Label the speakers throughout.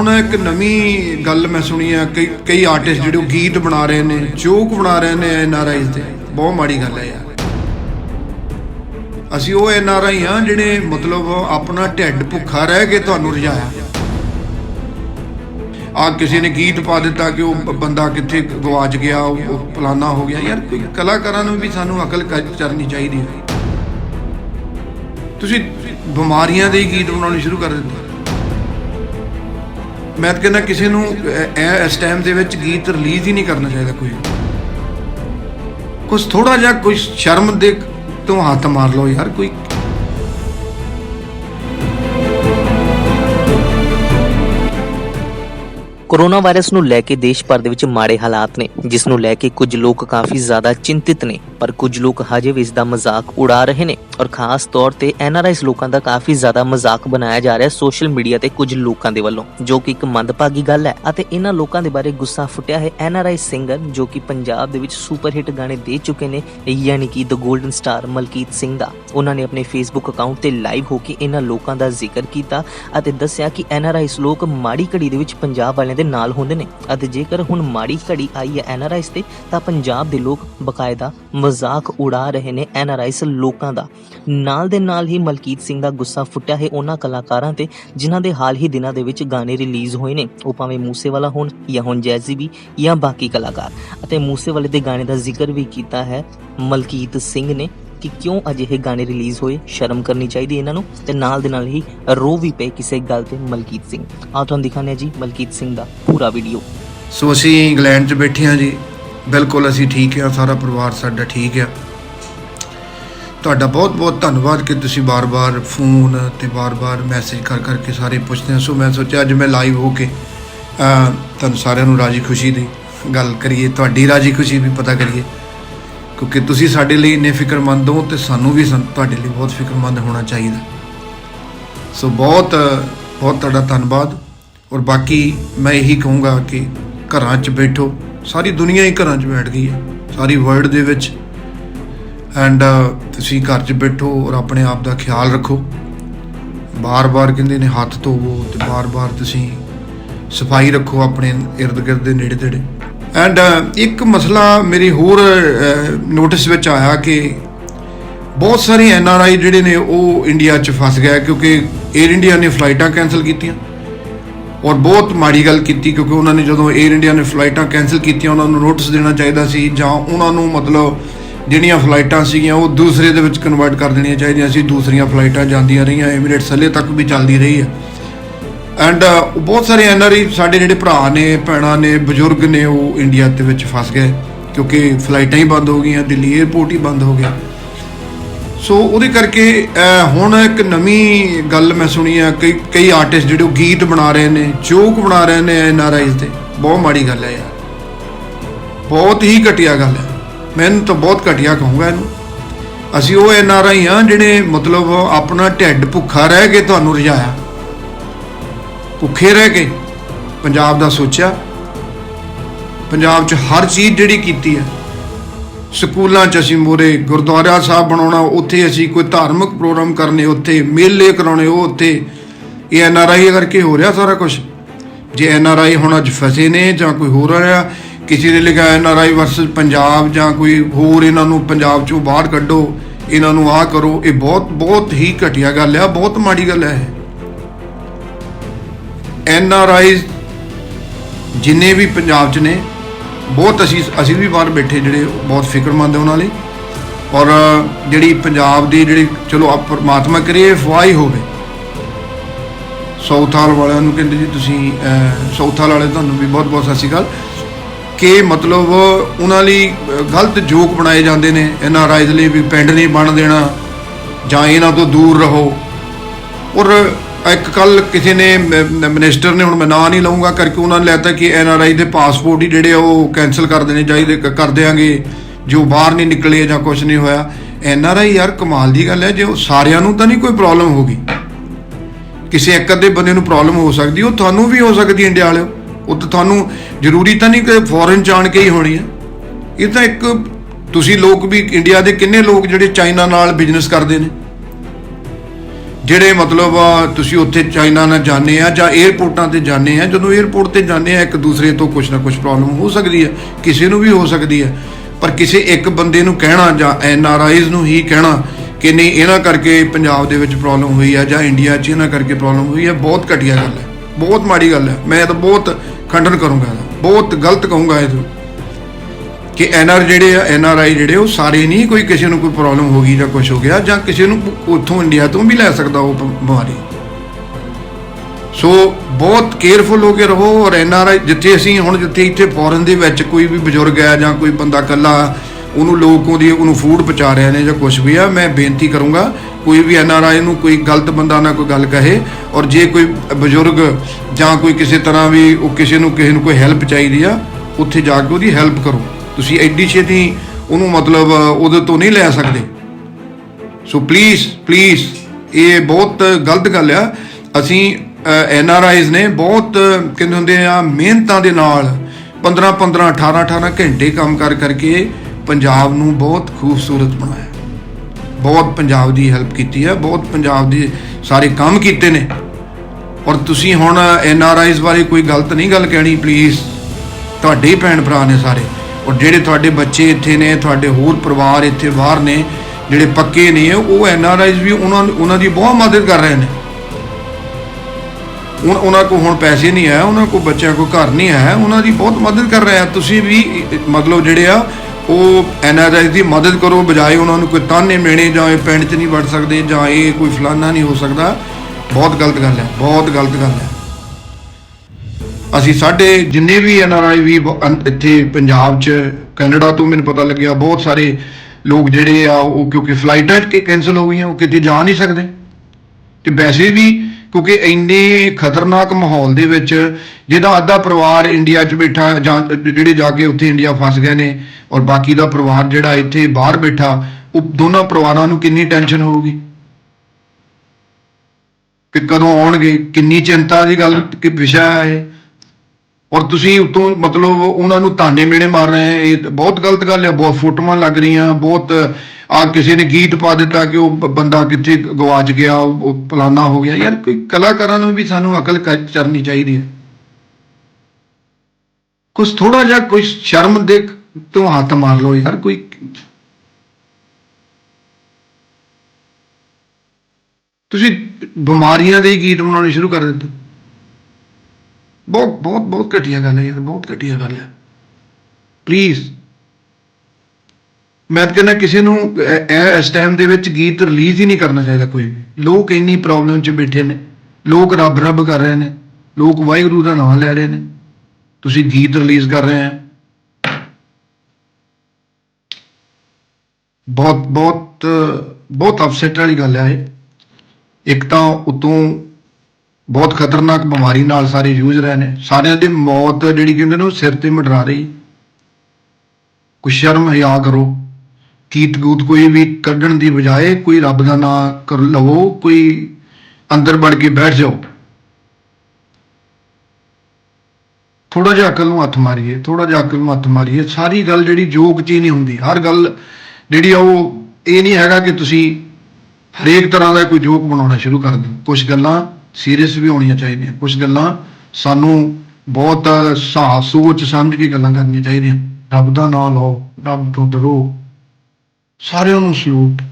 Speaker 1: ਹੁਣ ਇੱਕ ਨਵੀਂ ਗੱਲ ਮੈਂ ਸੁਣੀ ਆ, ਕਈ ਕਈ ਆਰਟਿਸਟ ਜਿਹੜੇ ਉਹ ਗੀਤ ਬਣਾ ਰਹੇ ਨੇ ਜੋਕ ਬਣਾ ਰਹੇ ਨੇ ਐਨ ਆਰ ਆਈਜ਼ ਤੇ। ਬਹੁਤ ਮਾੜੀ ਗੱਲ ਹੈ ਯਾਰ। ਅਸੀਂ ਉਹ ਐਨ ਆਰ ਆਈ ਆ ਜਿਹੜੇ ਮਤਲਬ ਆਪਣਾ ਢਿੱਡ ਭੁੱਖਾ ਰਹਿ ਕੇ ਤੁਹਾਨੂੰ ਰਜਾਇਆ। ਆ ਕਿਸੇ ਨੇ ਗੀਤ ਪਾ ਦਿੱਤਾ ਕਿ ਉਹ ਬੰਦਾ ਕਿੱਥੇ ਗਵਾਚ ਗਿਆ ਉਹ ਫਲਾਨਾ ਹੋ ਗਿਆ। ਯਾਰ ਕੋਈ ਕਲਾਕਾਰਾਂ ਨੂੰ ਵੀ ਸਾਨੂੰ ਅਕਲ ਕਰ- ਕਰਨੀ ਚਾਹੀਦੀ ਹੈ। ਤੁਸੀਂ ਬਿਮਾਰੀਆਂ ਦੇ ਹੀ ਗੀਤ ਬਣਾਉਣੇ ਸ਼ੁਰੂ ਕਰ ਦਿੱਤੇ। ਮੈਂ ਤਾਂ ਕਹਿੰਦਾ ਕਿਸੇ ਨੂੰ ਐ- ਇਸ ਟਾਈਮ ਦੇ ਵਿੱਚ ਗੀਤ ਰਿਲੀਜ਼ ਹੀ ਨਹੀਂ ਕਰਨਾ ਚਾਹੀਦਾ ਕੋਈ। ਕੁਝ ਥੋੜਾ ਜਿਹਾ ਕੋਈ ਸ਼ਰਮ ਦੇ ਤੋਂ ਹੱਥ ਮਾਰ ਲਓ ਯਾਰ, ਕੋਈ।
Speaker 2: ਕੋਰੋਨਾ ਵਾਇਰਸ ਨੂੰ ਲੈ ਕੇ ਦੇਸ਼ ਭਰ ਦੇ ਵਿੱਚ ਮਾੜੇ ਹਾਲਾਤ ਨੇ, ਜਿਸ ਨੂੰ ਲੈ ਕੇ ਕੁਝ ਲੋਕ ਕਾਫੀ ਜ਼ਿਆਦਾ ਚਿੰਤਿਤ ਨੇ। ਪਰ ਕੁਝ ਲੋਕ ਹਜੇ ਵੀ ਇਸ ਦਾ ਮਜ਼ਾਕ ਉਡਾ ਰਹੇ ਨੇ ਔਰ ਖਾਸ ਤੌਰ ਤੇ ਐਨਆਰਆਈਸ ਲੋਕਾਂ ਦਾ ਕਾਫੀ ਜ਼ਿਆਦਾ ਮਜ਼ਾਕ ਬਣਾਇਆ ਜਾ ਰਿਹਾ ਹੈ ਸੋਸ਼ਲ ਮੀਡੀਆ ਤੇ ਕੁਝ ਲੋਕਾਂ ਦੇ ਵੱਲੋਂ, ਜੋ ਕਿ ਇੱਕ ਮੰਦਭਾਗੀ ਗੱਲ ਹੈ ਅਤੇ ਇਹਨਾਂ ਲੋਕਾਂ ਦੇ ਬਾਰੇ ਗੁੱਸਾ ਫੁੱਟਿਆ ਹੈ ਐਨਆਰਆਈ ਸਿੰਗਰ ਜੋ ਕਿ ਪੰਜਾਬ ਦੇ ਵਿੱਚ ਸੁਪਰ ਹਿੱਟ ਗਾਣੇ ਦੇ ਚੁੱਕੇ ਨੇ, ਯਾਨੀ ਕਿ the golden star Malkit Singh ਦਾ। ਉਹਨਾਂ ਨੇ ਆਪਣੇ ਫੇਸਬੁੱਕ ਅਕਾਊਂਟ ਤੇ ਲਾਈਵ ਹੋ ਕੇ ਇਹਨਾਂ ਲੋਕਾਂ ਦਾ ਜ਼ਿਕਰ ਕੀਤਾ ਅਤੇ ਦੱਸਿਆ ਕਿ ਐਨਆਰਆਈਸ ਲੋਕ ਮਾੜੀ ਘੜੀ ਦੇ ਵਿੱਚ ਪੰਜਾਬ ਵਾਲਿਆਂ ਦੇ ਨਾਲ ਹੁੰਦੇ ਨੇ ਅਤੇ ਜੇਕਰ ਹੁਣ ਮਾੜੀ ਘੜੀ ਆਈ ਹੈ ਐਨਆਰਆਈਸ ਤੇ, ਤਾਂ ਪੰਜਾਬ ਦੇ ਲੋਕ ਬਕਾਇਦਾ ਮਜ਼ਾਕ ਉਡਾ ਰਹੇ ਨੇ ਐਨਆਰਆਈਸ ਲੋਕਾਂ ਦਾ। ਨਾਲ ਦੇ ਨਾਲ ਹੀ ਮਲਕੀਤ ਸਿੰਘ ਦਾ ਗੁੱਸਾ ਫੁੱਟਿਆ ਹੈ ਉਹਨਾਂ ਕਲਾਕਾਰਾਂ ਤੇ, ਜਿਨ੍ਹਾਂ ਦੇ ਹਾਲ ਹੀ ਦਿਨਾਂ ਦੇ ਵਿੱਚ ਗਾਣੇ ਰਿਲੀਜ਼ ਹੋਏ ਨੇ। ਉਹ ਭਾਵੇਂ ਮੂਸੇਵਾਲਾ ਹੋਣ ਜਾਂ ਹੁਣ ਜੈਜ਼ੀ ਜਾਂ ਬਾਕੀ ਕਲਾਕਾਰ। ਅਤੇ ਮੂਸੇਵਾਲੇ ਦੇ ਗਾਣੇ ਦਾ ਜ਼ਿਕਰ ਵੀ ਕੀਤਾ ਹੈ ਮਲਕੀਤ ਸਿੰਘ ਨੇ ਕਿ ਕਿਉਂ ਅਜਿਹੇ ਗਾਣੇ ਰਿਲੀਜ਼ ਹੋਏ, ਸ਼ਰਮ ਕਰਨੀ ਚਾਹੀਦੀ ਇਹਨਾਂ ਨੂੰ। ਤੇ ਨਾਲ ਦੇ ਨਾਲ ਹੀ ਰੋ ਵੀ ਪਏ ਕਿਸੇ ਗੱਲ ਤੇ ਮਲਕੀਤ ਸਿੰਘ। ਆਓ ਤੁਹਾਨੂੰ ਦਿਖਾਉਂਦੇ ਜੀ ਮਲਕੀਤ ਸਿੰਘ ਦਾ ਪੂਰਾ ਵੀਡੀਓ।
Speaker 1: ਸੋ ਅਸੀਂ ਇੰਗਲੈਂਡ 'ਚ ਬੈਠੇ ਹਾਂ ਜੀ। ਬਿਲਕੁਲ ਅਸੀਂ ਠੀਕ ਹਾਂ, ਸਾਰਾ ਪਰਿਵਾਰ ਸਾਡਾ ਠੀਕ ਆ ਤੁਹਾਡਾ ਬਹੁਤ ਬਹੁਤ ਧੰਨਵਾਦ ਕਿ ਤੁਸੀਂ ਬਾਰ-ਬਾਰ ਫੋਨ ਤੇ ਬਾਰ-ਬਾਰ ਮੈਸੇਜ ਕਰ ਕਰਕੇ ਸਾਰੇ ਪੁੱਛਦੇ ਹੋ। ਸੋ ਮੈਂ ਸੋਚਿਆ ਅੱਜ ਮੈਂ ਲਾਈਵ ਹੋ ਕੇ ਤੁਹਾਨੂੰ ਸਾਰਿਆਂ ਨੂੰ ਰਾਜੀ ਖੁਸ਼ੀ ਦੀ ਗੱਲ ਕਰੀਏ। ਤੁਹਾਡੀ ਰਾਜੀ ਖੁਸ਼ੀ ਵੀ ਪਤਾ ਕਰੀਏ, ਕਿਉਂਕਿ ਤੁਸੀਂ ਸਾਡੇ ਲਈ ਇੰਨੇ ਫਿਕਰਮੰਦ ਹੋ ਤੇ ਸਾਨੂੰ ਵੀ ਸੰ- ਤੁਹਾਡੇ ਲਈ ਬਹੁਤ ਫਿਕਰਮੰਦ ਹੋਣਾ ਚਾਹੀਦਾ। ਸੋ ਬਹੁਤ ਬਹੁਤ ਤੁਹਾਡਾ ਧੰਨਵਾਦ। ਔਰ ਬਾਕੀ ਮੈਂ ਇਹੀ ਕਹੂੰਗਾ ਕਿ ਘਰਾਂ 'ਚ ਬੈਠੋ। ਸਾਰੀ ਦੁਨੀਆ ਹੀ ਘਰਾਂ 'ਚ ਬੈਠ ਗਈ ਹੈ, ਸਾਰੀ ਵਰਲਡ ਦੇ ਵਿੱਚ। ਐਂਡ ਤੁਸੀਂ ਘਰ 'ਚ ਬੈਠੋ ਔਰ ਆਪਣੇ ਆਪ ਦਾ ਖਿਆਲ ਰੱਖੋ। ਬਾਰ-ਬਾਰ ਕਹਿੰਦੇ ਨੇ ਹੱਥ ਧੋਵੋ ਤੇ ਬਾਰ-ਬਾਰ ਤੁਸੀਂ ਸਫ਼ਾਈ ਰੱਖੋ ਆਪਣੇ ਇਰਦ-ਗਿਰਦ ਦੇ ਨੇੜੇ-ਤੇੜੇ। ਐਂਡ ਇੱਕ ਮਸਲਾ ਮੇਰੀ ਹੋਰ ਨੋਟਿਸ ਵਿੱਚ ਆਇਆ ਕਿ ਬਹੁਤ ਸਾਰੇ ਐਨ ਆਰ ਆਈ ਜਿਹੜੇ ਨੇ ਉਹ ਇੰਡੀਆ 'ਚ ਫਸ ਗਏ ਕਿਉਂਕਿ 에ਅਰ ਇੰਡੀਆ ਨੇ ਫਲਾਈਟਾਂ ਕੈਨਸਲ ਕੀਤੀਆਂ। ਔਰ ਬਹੁਤ ਮਾੜੀ ਗੱਲ ਕੀਤੀ ਕਿਉਂਕਿ ਉਹਨਾਂ ਨੇ ਜਦੋਂ 에ਅਰ ਇੰਡੀਆ ਨੇ ਫਲਾਈਟਾਂ ਕੈਨਸਲ ਕੀਤੀਆਂ, ਉਹਨਾਂ ਨੂੰ ਨੋਟਿਸ ਦੇਣਾ ਚਾਹੀਦਾ ਸੀ ਜਾਂ ਉਹਨਾਂ ਨੂੰ ਮਤਲਬ ਜਿਹੜੀਆਂ ਫਲਾਈਟਾਂ ਸੀਗੀਆਂ, ਉਹ ਦੂਸਰੇ ਦੇ ਵਿੱਚ ਕਨਵਰਟ ਕਰ ਦੇਣੀਆਂ ਚਾਹੀਦੀਆਂ ਸੀ, ਦੂਸਰੀਆਂ ਫਲਾਈਟਾਂ ਜਾਂਦੀਆਂ ਰਹੀਆਂ ਐਮੀਰੇਟਸ ਹਲੇ ਤੱਕ ਵੀ ਚੱਲਦੀ ਰਹੀ ਹੈ। ਐਂਡ ਬਹੁਤ ਸਾਰੇ ਐਨਆਰਆਈ ਸਾਡੇ ਜਿਹੜੇ ਭਰਾ ਨੇ, ਭੈਣਾਂ ਨੇ, ਬਜ਼ੁਰਗ ਨੇ, ਉਹ ਇੰਡੀਆ ਦੇ ਵਿੱਚ ਫਸ ਗਏ ਕਿਉਂਕਿ ਫਲਾਈਟਾਂ ਹੀ ਬੰਦ ਹੋ ਗਈਆਂ, ਦਿੱਲੀ 에ਅਰਪੋਰਟ ਹੀ ਬੰਦ ਹੋ ਗਿਆ। ਸੋ ਉਹਦੇ ਕਰਕੇ ਹੁਣ ਇੱਕ ਨਵੀਂ ਗੱਲ ਮੈਂ ਸੁਣੀ ਆ, ਕਈ ਕਈ ਆਰਟਿਸਟ ਜਿਹੜੇ ਉਹ ਗੀਤ ਬਣਾ ਰਹੇ ਨੇ ਜੋਕ ਬਣਾ ਰਹੇ ਨੇ ਐਨਆਰਆਈਜ਼ 'ਤੇ ਬਹੁਤ ਮਾੜੀ ਗੱਲ ਹੈ ਯਾਰ। ਬਹੁਤ ਹੀ ਘਟੀਆ ਗੱਲ ਹੈ। ਮੈਨੂੰ ਤਾਂ ਬਹੁਤ ਘਟੀਆ ਕਹੂੰਗਾ ਇਹਨੂੰ। ਅਸੀਂ ਉਹ ਐੱਨ ਆਰ ਆਈ ਆ ਜਿਹੜੇ ਮਤਲਬ ਆਪਣਾ ਢਿੱਡ ਭੁੱਖਾ ਰਹਿ ਕੇ ਤੁਹਾਨੂੰ ਰਜਾਇਆ। ਭੁੱਖੇ ਰਹਿ ਕੇ ਪੰਜਾਬ ਦਾ ਸੋਚਿਆ। ਪੰਜਾਬ 'ਚ ਹਰ ਚੀਜ਼ ਜਿਹੜੀ ਕੀਤੀ ਹੈ ਸਕੂਲਾਂ 'ਚ ਅਸੀਂ ਮੋਰੇ ਗੁਰਦੁਆਰਾ ਸਾਹਿਬ ਬਣਾਉਣਾ, ਉੱਥੇ ਅਸੀਂ ਕੋਈ ਧਾਰਮਿਕ ਪ੍ਰੋਗਰਾਮ ਕਰਨੇ, ਉੱਥੇ ਮੇਲੇ ਕਰਾਉਣੇ, ਉਹ ਉੱਥੇ ਇਹ ਐਨ ਆਰ ਆਈ ਕਰਕੇ ਹੋ ਰਿਹਾ ਸਾਰਾ ਕੁਝ ਜੇ ਐਨ ਆਰ ਆਈ ਹੁਣ ਅੱਜ ਫਸੇ ਨੇ ਜਾਂ ਕੋਈ ਹੋ ਰਿਹਾ, ਕਿਸੇ ਨੇ ਲਿਖਿਆ N R I versus Punjab ਜਾਂ ਕੋਈ ਹੋਰ ਇਹਨਾਂ ਨੂੰ ਪੰਜਾਬ 'ਚੋਂ ਬਾਹਰ ਕੱਢੋ, ਇਹਨਾਂ ਨੂੰ ਆਹ ਕਰੋ, ਇਹ ਬਹੁਤ ਬਹੁਤ ਹੀ ਘਟੀਆ ਗੱਲ ਆ, ਬਹੁਤ ਮਾੜੀ ਗੱਲ ਹੈ ਐਨ ਆਰ ਆਈ ਜਿੰਨੇ ਵੀ ਪੰਜਾਬ 'ਚ ਨੇ ਬਹੁਤ ਅਸੀਂ ਅਸੀਂ ਵੀ ਬਾਹਰ ਬੈਠੇ ਜਿਹੜੇ ਬਹੁਤ ਫਿਕਰਮੰਦ ਉਹਨਾਂ ਲਈ। ਔਰ ਜਿਹੜੀ ਪੰਜਾਬ ਦੀ ਜਿਹੜੀ ਚਲੋ ਆਪ ਪਰਮਾਤਮਾ ਕਰੇ ਫਵਾਈ ਹੋਵੇ। ਸੌਥਾਲ ਵਾਲਿਆਂ ਨੂੰ ਕਹਿੰਦੇ ਜੀ ਤੁਸੀਂ ਅਹ, ਸੌਥਾਲ ਵਾਲੇ ਤੁਹਾਨੂੰ ਵੀ ਬਹੁਤ ਬਹੁਤ ਸਤਿ ਸ਼੍ਰੀ ਅਕਾਲ। ਕਿ ਮਤਲਬ ਉਹਨਾਂ ਲਈ ਗਲਤ ਜੋਕ ਬਣਾਏ ਜਾਂਦੇ ਨੇ। ਐਨ ਆਰ ਆਈਜ਼ ਲਈ ਵੀ ਪਿੰਡ ਨਹੀਂ ਬਣ ਦੇਣਾ। ਜਾਂ ਇਹਨਾਂ ਤੋਂ ਦੂਰ ਰਹੋ। ਔਰ ਇੱਕ ਕੱਲ ਕਿਸੇ ਨੇ ਮਿਨਿਸਟਰ ਨੇ ਹੁਣ ਮੈਂ ਨਾਂ ਨਹੀਂ ਲਵਾਂਗਾ ਕਰਕੇ ਉਹਨਾਂ ਨੇ ਲੈਤਾ ਕਿ ਐਨ ਆਰ ਆਈ ਦੇ ਪਾਸਪੋਰਟ ਹੀ ਜਿਹੜੇ ਆ ਉਹ ਕੈਨਸਲ ਕਰ ਦੇਣੇ ਚਾਹੀਦੇ ਕਰ ਦਿਆਂਗੇ, ਜੋ ਬਾਹਰ ਨਹੀਂ ਨਿਕਲੇ ਜਾਂ ਕੁਝ ਨਹੀਂ ਹੋਇਆ। ਐਨ ਆਰ ਆਈ ਯਾਰ ਕਮਾਲ ਦੀ ਗੱਲ ਹੈ, ਜੇ ਉਹ ਸਾਰਿਆਂ ਨੂੰ ਤਾਂ ਨਹੀਂ ਕੋਈ ਪ੍ਰੋਬਲਮ ਹੋਗੀ ਕਿਸੇ ਇੱਕ ਅੱਧੇ ਬੰਦੇ ਨੂੰ ਪ੍ਰੋਬਲਮ ਹੋ ਸਕਦੀ, ਉਹ ਤੁਹਾਨੂੰ ਵੀ ਹੋ ਸਕਦੀ ਇੰਡੀਆ ਵਾਲਿਓ। ਉਹ ਤਾਂ ਤੁਹਾਨੂੰ ਜ਼ਰੂਰੀ ਤਾਂ ਨਹੀਂ ਕਿ ਫੋਰਨ ਜਾਣ ਕੇ ਹੀ ਹੋਣੀ ਹੈ। ਇਹ ਤਾਂ ਇੱਕ, ਤੁਸੀਂ ਲੋਕ ਵੀ, ਇੰਡੀਆ ਦੇ ਕਿੰਨੇ ਲੋਕ ਜਿਹੜੇ ਚਾਈਨਾ ਨਾਲ ਬਿਜ਼ਨਸ ਕਰਦੇ ਨੇ? ਜਿਹੜੇ ਮਤਲਬ ਤੁਸੀਂ ਉੱਥੇ ਚਾਈਨਾ ਨਾਲ ਜਾਂਦੇ ਆ ਜਾਂ 에ਅਰਪੋਰਟਾਂ ਤੇ ਜਾਂਦੇ ਆ, ਜਦੋਂ 에ਅਰਪੋਰਟ ਤੇ ਜਾਂਦੇ ਆ, ਇੱਕ ਦੂਸਰੇ ਤੋਂ ਕੁਝ ਨਾ ਕੁਝ ਪ੍ਰੋਬਲਮ ਹੋ ਸਕਦੀ ਹੈ ਕਿਸੇ ਨੂੰ ਵੀ ਹੋ ਸਕਦੀ ਹੈ ਪਰ ਕਿਸੇ ਇੱਕ ਬੰਦੇ ਨੂੰ ਕਹਿਣਾ ਜਾਂ ਐਨ ਆਰ ਆਈਜ਼ ਨੂੰ ਹੀ ਕਹਿਣਾ ਕਿ ਨਹੀਂ, ਇਹਨਾਂ ਕਰਕੇ ਪੰਜਾਬ ਦੇ ਵਿੱਚ ਪ੍ਰੋਬਲਮ ਹੋਈ ਆ ਜਾਂ ਇੰਡੀਆ 'ਚ ਇਹਨਾਂ ਕਰਕੇ ਪ੍ਰੋਬਲਮ ਹੋਈ ਹੈ ਬਹੁਤ ਘਟੀਆ ਗੱਲ ਹੈ ਬਹੁਤ ਮਾੜੀ ਗੱਲ ਹੈ ਮੈਂ ਤਾਂ ਬਹੁਤ ਖੰਡਨ ਕਰੂੰਗਾ ਇਹਦਾ। ਬਹੁਤ ਗਲਤ ਕਹੂੰਗਾ ਇਹ ਤੋਂ ਕਿ ਐਨ ਆਰ ਜਿਹੜੇ ਆ ਐੱਨ ਆਰ ਆਈ ਜਿਹੜੇ, ਉਹ ਸਾਰੇ ਨਹੀਂ ਕੋਈ ਕਿਸੇ ਨੂੰ ਕੋਈ ਪ੍ਰੋਬਲਮ ਹੋ ਗਈ ਜਾਂ ਕੁਝ ਹੋ ਗਿਆ ਜਾਂ ਕਿਸੇ ਨੂੰ ਉੱਥੋਂ ਇੰਡੀਆ ਤੋਂ ਵੀ ਲੈ ਸਕਦਾ ਉਹ ਬਿਮਾਰੀ। ਸੋ ਬਹੁਤ ਕੇਅਰਫੁਲ ਹੋ ਕੇ ਰਹੋ ਔਰ ਐੱਨ ਆਰ ਆਈ ਜਿੱਥੇ ਅਸੀਂ ਹੁਣ ਜਿੱਥੇ ਇੱਥੇ ਫੋਰਨ ਦੇ ਵਿੱਚ ਕੋਈ ਵੀ ਬਜ਼ੁਰਗ ਹੈ ਜਾਂ ਕੋਈ ਬੰਦਾ ਇਕੱਲਾ, ਉਹਨੂੰ ਲੋਕ ਉਹਦੀ ਉਹਨੂੰ ਫੂਡ ਪਹੁੰਚਾ ਰਹੇ ਨੇ ਜਾਂ ਕੁਝ ਵੀ ਆ, ਮੈਂ ਬੇਨਤੀ ਕਰੂੰਗਾ ਕੋਈ ਵੀ ਐੱਨ ਆਰ ਆਈ ਨੂੰ ਕੋਈ ਗਲਤ ਬੰਦਾ ਨਾ ਕੋਈ ਗੱਲ ਕਹੇ ਔਰ ਜੇ ਕੋਈ ਬਜ਼ੁਰਗ ਜਾਂ ਕੋਈ ਕਿਸੇ ਤਰ੍ਹਾਂ ਵੀ ਉਹ ਕਿਸੇ ਨੂੰ ਕਿਸੇ ਨੂੰ ਕੋਈ ਹੈਲਪ ਚਾਹੀਦੀ ਆ, ਉੱਥੇ ਜਾ ਕੇ ਉਹਦੀ ਹੈਲਪ ਕਰੋ। ਤੁਸੀਂ ਐਡੀ ਛੇਤੀ ਉਹਨੂੰ ਮਤਲਬ ਉਹਦੇ ਤੋਂ ਨਹੀਂ ਲੈ ਸਕਦੇ। ਸੋ ਪਲੀਜ਼ ਪਲੀਜ਼ ਇਹ ਬਹੁਤ ਗਲਤ ਗੱਲ ਆ। ਅਸੀਂ ਐਨ ਆਰ ਆਈਜ਼ ਨੇ ਬਹੁਤ, ਕਹਿੰਦੇ ਹੁੰਦੇ ਆ, ਮਿਹਨਤਾਂ ਦੇ ਨਾਲ 15 15 18 18 ਘੰਟੇ ਕੰਮ ਕਰ ਕਰਕੇ ਪੰਜਾਬ ਨੂੰ ਬਹੁਤ ਖੂਬਸੂਰਤ ਬਣਾਇਆ। ਬਹੁਤ ਪੰਜਾਬ ਦੀ ਹੈਲਪ ਕੀਤੀ ਹੈ ਬਹੁਤ ਪੰਜਾਬ ਦੇ ਸਾਰੇ ਕੰਮ ਕੀਤੇ ਨੇ। ਔਰ ਤੁਸੀਂ ਹੁਣ ਐਨ ਆਰ ਆਈਜ਼ ਬਾਰੇ ਕੋਈ ਗਲਤ ਨਹੀਂ ਗੱਲ ਕਹਿਣੀ ਪਲੀਜ਼ ਤੁਹਾਡੇ ਭੈਣ ਭਰਾ ਨੇ ਸਾਰੇ। ਔਰ ਜਿਹੜੇ ਤੁਹਾਡੇ ਬੱਚੇ ਇੱਥੇ ਨੇ, ਤੁਹਾਡੇ ਹੋਰ ਪਰਿਵਾਰ ਇੱਥੇ ਬਾਹਰ ਨੇ, ਜਿਹੜੇ ਪੱਕੇ ਨੇ, ਉਹ ਐਨ ਆਰ ਆਈਜ਼ ਵੀ ਉਹਨਾਂ ਉਹਨਾਂ ਦੀ ਬਹੁਤ ਮਦਦ ਕਰ ਰਹੇ ਨੇ। ਹੁਣ ਉਹਨਾਂ ਕੋ ਹੁਣ ਪੈਸੇ ਨਹੀਂ ਹੈ, ਉਹਨਾਂ ਕੋ ਬੱਚਿਆਂ ਕੋ ਘਰ ਨਹੀਂ ਹੈ, ਉਹਨਾਂ ਦੀ ਬਹੁਤ ਮਦਦ ਕਰ ਰਹੇ ਆ। ਤੁਸੀਂ ਵੀ ਮਤਲਬ ਜਿਹੜੇ ਆ, ਉਹ ਐਨ ਆਰ ਆਈਜ਼ ਦੀ ਮਦਦ ਕਰੋ, ਬਜਾਏ ਉਹਨਾਂ ਨੂੰ ਕੋਈ ਤਾਨੇ ਮੇਣੇ ਜਾਂ ਇਹ ਪਿੰਡ 'ਚ ਨਹੀਂ ਵੜ ਸਕਦੇ ਜਾਂ ਇਹ ਕੋਈ ਫਲਾਨਾ ਨਹੀਂ ਹੋ ਸਕਦਾ। ਬਹੁਤ ਗਲਤ ਗੱਲ ਹੈ, ਬਹੁਤ ਗਲਤ ਗੱਲ ਹੈ। ਅਸੀਂ ਸਾਡੇ ਜਿੰਨੇ ਵੀ ਐਨ ਆਰ ਆਈ ਵੀ ਇੱਥੇ ਪੰਜਾਬ 'ਚ ਕੈਨੇਡਾ ਤੋਂ ਮੈਨੂੰ ਪਤਾ ਲੱਗਿਆ, ਬਹੁਤ ਸਾਰੇ ਲੋਕ ਜਿਹੜੇ ਆ, ਉਹ ਕਿਉਂਕਿ ਫਲਾਈਟਾਂ ਕਿ ਕੈਨਸਲ ਹੋ ਗਈਆਂ, ਉਹ ਕਿਤੇ ਜਾ ਨਹੀਂ ਸਕਦੇ। ਤੇ ਵੈਸੇ ਵੀ ਕਿਉਂਕਿ ਇੰਨੇ ਖਤਰਨਾਕ ਮਾਹੌਲ ਦੇ ਵਿੱਚ ਜਿਹਦਾ ਅੱਧਾ ਪਰਿਵਾਰ ਇੰਡੀਆ 'ਚ ਬੈਠਾ, ਜਾਂ ਜਿਹੜੇ ਜਾ ਕੇ ਉੱਥੇ ਇੰਡੀਆ ਫਸ ਗਏ ਨੇ, ਔਰ ਬਾਕੀ ਦਾ ਪਰਿਵਾਰ ਜਿਹੜਾ ਇੱਥੇ ਬਾਹਰ ਬੈਠਾ, ਉਹ ਦੋਨਾਂ ਪਰਿਵਾਰਾਂ ਨੂੰ ਕਿੰਨੀ ਟੈਨਸ਼ਨ ਹੋਊਗੀ? ਕਿ ਕਦੋਂ ਆਉਣਗੇ? ਕਿੰਨੀ ਚਿੰਤਾ ਦੀ ਗੱਲ, ਕਿ ਵਿਸ਼ਾ ਹੈ ਔਰ ਤੁਸੀਂ ਉਤੋਂ ਮਤਲਬ ਉਹਨਾਂ ਨੂੰ ਤਾਨੇ ਮੇਣੇ ਮਾਰ ਰਹੇ ਹੈ, ਇਹ ਬਹੁਤ ਗਲਤ ਗੱਲ ਹੈ ਬਹੁਤ ਫੋਟੋਆਂ ਲੱਗ ਰਹੀਆਂ, ਬਹੁਤ ਆ ਕਿਸੇ ਨੇ ਗੀਤ ਪਾ ਦਿੱਤਾ ਕਿ ਉਹ ਬੰਦਾ ਕਿੱਥੇ ਗਵਾਚ ਗਿਆ, ਉਹ ਉਹ ਫਲਾਨਾ ਹੋ ਗਿਆ। ਯਾਰ ਕੋਈ ਕਲਾਕਾਰਾਂ ਨੂੰ ਵੀ ਸਾਨੂੰ ਅਕਲ ਕ- ਕਰਨੀ ਚਾਹੀਦੀ ਹੈ। ਕੁਝ ਥੋੜਾ ਜਿਹਾ ਕੋਈ ਸ਼ਰਮ ਦੇ ਤੋਂ ਹੱਥ ਮਾਰ ਲਓ ਯਾਰ, ਕੋਈ ਤੁਸੀਂ ਬਿਮਾਰੀਆਂ ਦੇ ਗੀਤ ਬਣਾਉਣੇ ਸ਼ੁਰੂ ਕਰ ਦਿੱਤੇ। ਬਹੁਤ ਬਹੁਤ ਬਹੁਤ ਘਟੀਆ ਗੱਲ ਹੈ, ਇਹ ਬਹੁਤ ਘਟੀਆ ਗੱਲ ਹੈ। ਪਲੀਜ਼ ਮੈਂ ਤਾਂ ਕਹਿੰਦਾ ਕਿਸੇ ਨੂੰ ਇਹ ਇਸ ਟਾਈਮ ਦੇ ਵਿੱਚ ਗੀਤ ਰਿਲੀਜ਼ ਹੀ ਨਹੀਂ ਕਰਨਾ ਚਾਹੀਦਾ ਕੋਈ ਵੀ। ਲੋਕ ਇੰਨੀ ਪ੍ਰੋਬਲਮ 'ਚ ਬੈਠੇ ਨੇ। ਲੋਕ ਰੱਬ ਰੱਬ ਕਰ ਰਹੇ ਨੇ। ਲੋਕ ਵਾਹਿਗੁਰੂ ਦਾ ਨਾਮ ਲੈ ਰਹੇ ਨੇ। ਤੁਸੀਂ ਗੀਤ ਰਿਲੀਜ਼ ਕਰ ਰਹੇ ਆ ਬਹੁਤ ਬਹੁਤ ਬਹੁਤ ਅਪਸੈਟ ਵਾਲੀ ਗੱਲ ਹੈ ਇਹ। ਇੱਕ ਤਾਂ ਉਤੋਂ ਬਹੁਤ ਖਤਰਨਾਕ ਬਿਮਾਰੀ ਨਾਲ ਸਾਰੇ ਜੂਝ ਰਹੇ ਨੇ। ਸਾਰਿਆਂ ਦੀ ਮੌਤ ਜਿਹੜੀ ਕਹਿੰਦੇ ਨੇ, ਉਹ ਸਿਰ ਤੇ ਮਡਰਾ ਰਹੀ। ਕੁਛ ਸ਼ਰਮ ਹਿਆ ਕਰੋ। ਕੀਤ ਗੂਤ ਕੋਈ ਵੀ ਕੱਢਣ ਦੀ ਬਜਾਏ ਕੋਈ ਰੱਬ ਦਾ ਨਾਮ ਕਰ ਲਵੋ, ਕੋਈ ਅੰਦਰ ਵੜ ਕੇ ਬੈਠ ਜਾਓ। ਥੋੜਾ ਜਿਹਾ ਅਕਲ ਨੂੰ ਹੱਥ ਮਾਰੀਏ ਥੋੜਾ ਜਿਹਾ ਅਕਲ ਨੂੰ ਹੱਥ ਮਾਰੀਏ। ਸਾਰੀ ਗੱਲ ਜਿਹੜੀ ਜੋਕ ਚ ਹੀ ਨਹੀਂ ਹੁੰਦੀ। ਹਰ ਗੱਲ ਜਿਹੜੀ ਆ ਉਹ ਇਹ ਨਹੀਂ ਹੈਗਾ ਕਿ ਤੁਸੀਂ ਹਰੇਕ ਤਰ੍ਹਾਂ ਦਾ ਕੋਈ ਜੋਕ ਬਣਾਉਣਾ ਸ਼ੁਰੂ ਕਰ ਦਿਓ। ਕੁਝ ਗੱਲਾਂ ਸੀਰੀਅਸ ਵੀ ਹੋਣੀਆਂ ਚਾਹੀਦੀਆਂ। ਕੁਝ ਗੱਲਾਂ ਸਾਨੂੰ ਬਹੁਤ ਸਾਹ ਸੋਚ ਸਮਝ ਕੇ ਗੱਲਾਂ ਕਰਨੀਆਂ ਚਾਹੀਦੀਆਂ। ਰੱਬ ਦਾ ਨਾਮ ਲਓ, ਰੱਬ ਤੋਂ ਡਰੋ। ਸਾਰਿਆਂ ਨੂੰ ਸਲੂਟ।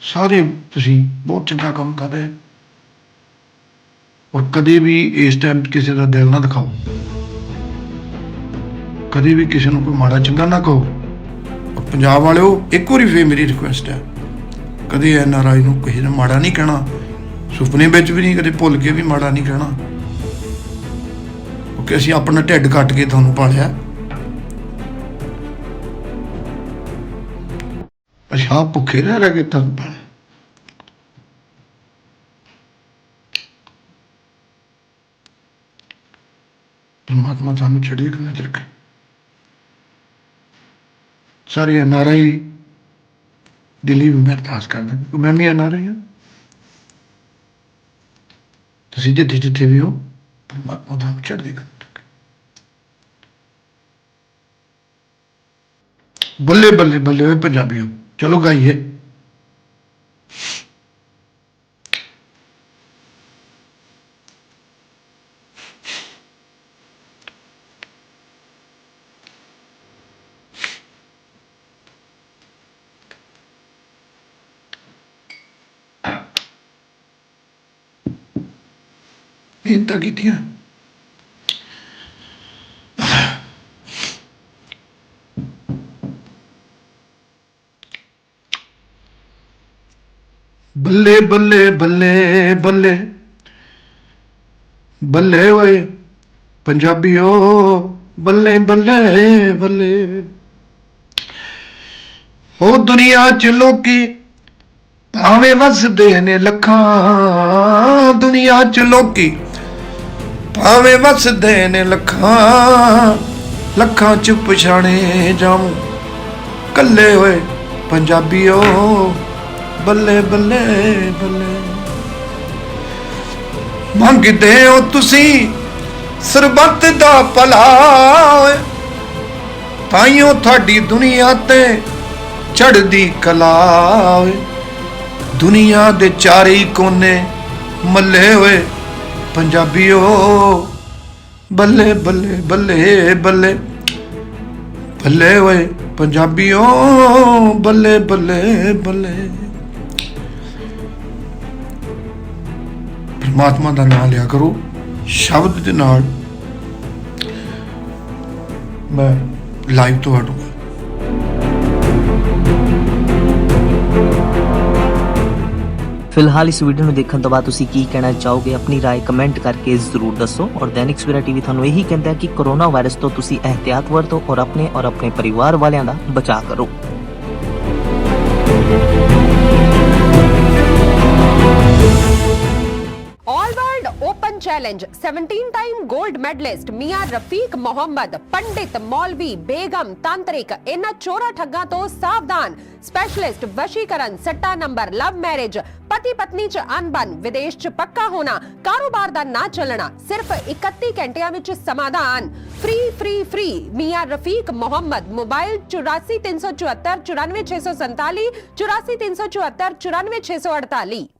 Speaker 1: ਸਾਰੇ ਤੁਸੀਂ ਬਹੁਤ ਚੰਗਾ ਕੰਮ ਕਰ ਰਹੇ। ਔਰ ਕਦੇ ਵੀ ਇਸ ਟਾਈਮ ਕਿਸੇ ਦਾ ਦਿਲ ਨਾ ਦਿਖਾਓ। ਕਦੇ ਵੀ ਕਿਸੇ ਨੂੰ ਕੋਈ ਮਾੜਾ ਚੰਗਾ ਨਾ ਕਹੋ। ਔਰ ਪੰਜਾਬ ਵਾਲਿਓ, ਇੱਕ ਵਾਰੀ ਫੇਰ ਮੇਰੀ ਰਿਕੁਐਸਟ ਹੈ। ਕਦੇ ਐਨ ਆਰ ਆਈ ਨੂੰ ਕਿਸੇ ਨੇ ਮਾੜਾ ਨਹੀਂ ਕਹਿਣਾ। ਸੁਪਨੇ ਵਿੱਚ ਵੀ ਨਹੀਂ, ਕਦੇ ਭੁੱਲ ਕੇ ਵੀ ਮਾੜਾ ਨਹੀਂ ਕਹਿਣਾ। ਕਿਉਂਕਿ ਅਸੀਂ ਆਪਣਾ ਢਿੱਡ ਕੱਟ ਕੇ ਤੁਹਾਨੂੰ ਪਾਲਿਆ। ਅਸੀਂ ਭੁੱਖੇ ਨਾ ਰਹਿ ਕੇ ਤੁਹਾਨੂੰ ਪਾਲਿਆ। ਪਰਮਾਤਮਾ ਤੁਹਾਨੂੰ ਚੜ੍ਹਦੀ ਕਲਾ ਚ ਰੱਖੇ। ਸਾਰੇ ਐਨ ਆਰ ਦਿੱਲੀ ਵੀ ਮੈਂ ਅਰਦਾਸ ਕਰਦਾ ਮੈਂ ਵੀ ਐਨ ਆਰ ਹਾਂ। ਤੁਸੀਂ ਜਿੱਥੇ ਜਿੱਥੇ ਵੀ ਹੋ ਪਰਮਾਤਮਾ ਤੁਹਾਨੂੰ ਚੜ੍ਹਦੀ ਕਲਾ ਚ ਰੱਖੇ ਬੱਲੇ ਬੱਲੇ ਬੱਲੇ ਮਿਹਨਤਾਂ ਕੀਤੀਆਂ। ਬੱਲੇ ਬੱਲੇ ਬੱਲੇ ਬੱਲੇ। ਬੱਲੇ ਓਏ, ਪੰਜਾਬੀਓ, ਬੱਲੇ ਬੱਲੇ ਬੱਲੇ। ਉਹ ਦੁਨੀਆ 'ਚ ਲੋਕੀ ਭਾਵੇਂ ਵਸਦੇ ਨੇ ਲੱਖਾਂ। ਦੁਨੀਆ 'ਚ ਲੋਕੀ ਭਾਵੇਂ ਵਸਦੇ ਨੇ ਲੱਖਾਂ ਲੱਖਾਂ 'ਚ ਪਛਾਣੇ ਜਾਵਾਂ ਕੱਲੇ ਹੋਏ ਪੰਜਾਬੀਓ, ਬੱਲੇ ਬੱਲੇ ਬੱਲੇ। ਮੰਗਦੇ ਹੋ ਤੁਸੀਂ ਸਰਬੱਤ ਦਾ ਭਲਾ ਓਏ। ਤਾਈਓ ਤੁਹਾਡੀ ਦੁਨੀਆ ਤੇ ਚੜਦੀ ਕਲਾ ਓਏ। ਦੁਨੀਆ ਦੇ ਚਾਰੇ ਕੋਨੇ ਮੱਲੇ ਹੋਏ ਪੰਜਾਬੀਓ ਬੱਲੇ ਬੱਲੇ ਬੱਲੇ ਬੱਲੇ। ਬੱਲੇ ਓਏ ਪੰਜਾਬੀਓ ਬੱਲੇ ਬੱਲੇ ਬੱਲੇ। ਪਰਮਾਤਮਾ ਦਾ ਨਾਮ ਲਿਆ ਕਰੋ, ਸ਼ਬਦ ਦੇ ਨਾਲ। ਮੈਂ ਲਾਈਵ ਤੋਂ
Speaker 2: ਫਿਲਹਾਲ ਇਸ ਵੀਡੀਓ ਨੂੰ ਦੇਖਣ ਤੋਂ ਬਾਅਦ ਤੁਸੀਂ ਕੀ ਕਹਿਣਾ ਚਾਹੋਗੇ ਆਪਣੀ رائے ਕਮੈਂਟ ਕਰਕੇ ਜ਼ਰੂਰ ਦੱਸੋ ਔਰ ਦੈਨਿਕ ਸਵੇਰਾ ਟੀਵੀ ਤੁਹਾਨੂੰ ਇਹੀ ਕਹਿੰਦਾ ਹੈ ਕਿ ਕੋਰੋਨਾ ਵਾਇਰਸ ਤੋਂ ਤੁਸੀਂ ਇhtiyat ਵਰਤੋ ਔਰ ਆਪਣੇ ਔਰ ਆਪਣੇ ਪਰਿਵਾਰ ਵਾਲਿਆਂ ਦਾ ਬਚਾਅ ਕਰੋ
Speaker 3: challenge 17 time gold medalist Miyan Rafiq Mohammad पंडित मौलवी बेगम तांत्रिक इन चोरा ठग्गा तो सावधान स्पेशलिस्ट वशीकरण सट्टा नंबर लव मैरिज ਪਤੀ ਪਤਨੀ ਚ ਅਨਬਨ ਵਿਦੇਸ਼ ਚ ਪੱਕਾ ਹੋਣਾ ਕਾਰੋਬਾਰ ਦਾ ਨਾ ਚੱਲਣਾ ਸਿਰਫ 31 ਘੰਟਿਆਂ ਵਿੱਚ ਸਮਾਧਾਨ ਫ੍ਰੀ ਫ੍ਰੀ ਫ੍ਰੀ ਮੀਆਂ ਰਫੀਕ ਮੁਹੰਮਦ ਮੋਬਾਈਲ 84374 94647 84374 94648